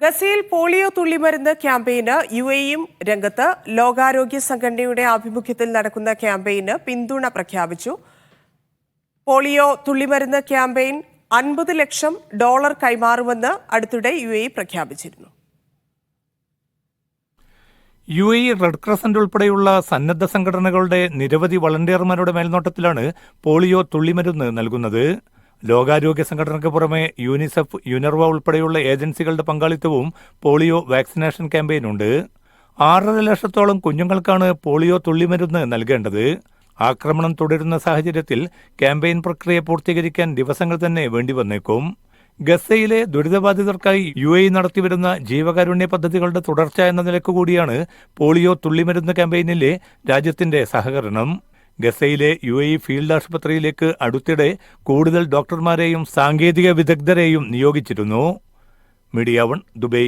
ഗസയിൽ പോളിയോ തുള്ളിമരുന്ന് ക്യാമ്പയിന് യു എയും രംഗത്ത് ലോകാരോഗ്യ സംഘടനയുടെ ആഭിമുഖ്യത്തിൽ നടക്കുന്ന ക്യാമ്പയിന് പിന്തുണ പ്രഖ്യാപിച്ചു. പോളിയോ തുള്ളിമരുന്ന് ക്യാമ്പയിൻ അൻപത് ലക്ഷം ഡോളർ കൈമാറുമെന്ന് അടുത്തിടെ യു എ പ്രഖ്യാപിച്ചിരുന്നു. യു എ റെഡ് ക്രസന്റ് ഉൾപ്പെടെയുള്ള സന്നദ്ധ സംഘടനകളുടെ നിരവധി വളണ്ടിയർമാരുടെ മേൽനോട്ടത്തിലാണ് പോളിയോ തുള്ളിമരുന്ന് നൽകുന്നത്. ലോകാരോഗ്യ സംഘടനയ്ക്ക് പുറമെ യൂണിസെഫ് യുനർവ ഉൾപ്പെടെയുള്ള ഏജൻസികളുടെ പങ്കാളിത്തവും പോളിയോ വാക്സിനേഷൻ ക്യാമ്പയിനുണ്ട്. ആറര ലക്ഷത്തോളം കുഞ്ഞുങ്ങൾക്കാണ് പോളിയോ തുള്ളിമരുന്ന് നൽകേണ്ടത്. ആക്രമണം തുടരുന്ന സാഹചര്യത്തിൽ ക്യാമ്പയിൻ പ്രക്രിയ പൂർത്തീകരിക്കാൻ ദിവസങ്ങൾ തന്നെ വേണ്ടി വേണ്ടിവന്നേക്കും ഗസയിലെ ദുരിതബാധിതർക്കായി യു എ നടത്തിവരുന്ന ജീവകാരുണ്യ പദ്ധതികളുടെ തുടർച്ച എന്ന നിലയ്ക്ക് കൂടിയാണ് പോളിയോ തുള്ളിമരുന്ന് ക്യാമ്പയിനിലെ രാജ്യത്തിന്റെ സഹകരണം. ഗസയിലെ യു എ ഫീൽഡ് ആശുപത്രിയിലേക്ക് അടുത്തിടെ കൂടുതൽ ഡോക്ടർമാരെയും സാങ്കേതിക വിദഗ്ധരെയും നിയോഗിച്ചിരുന്നു. Media one Dubai.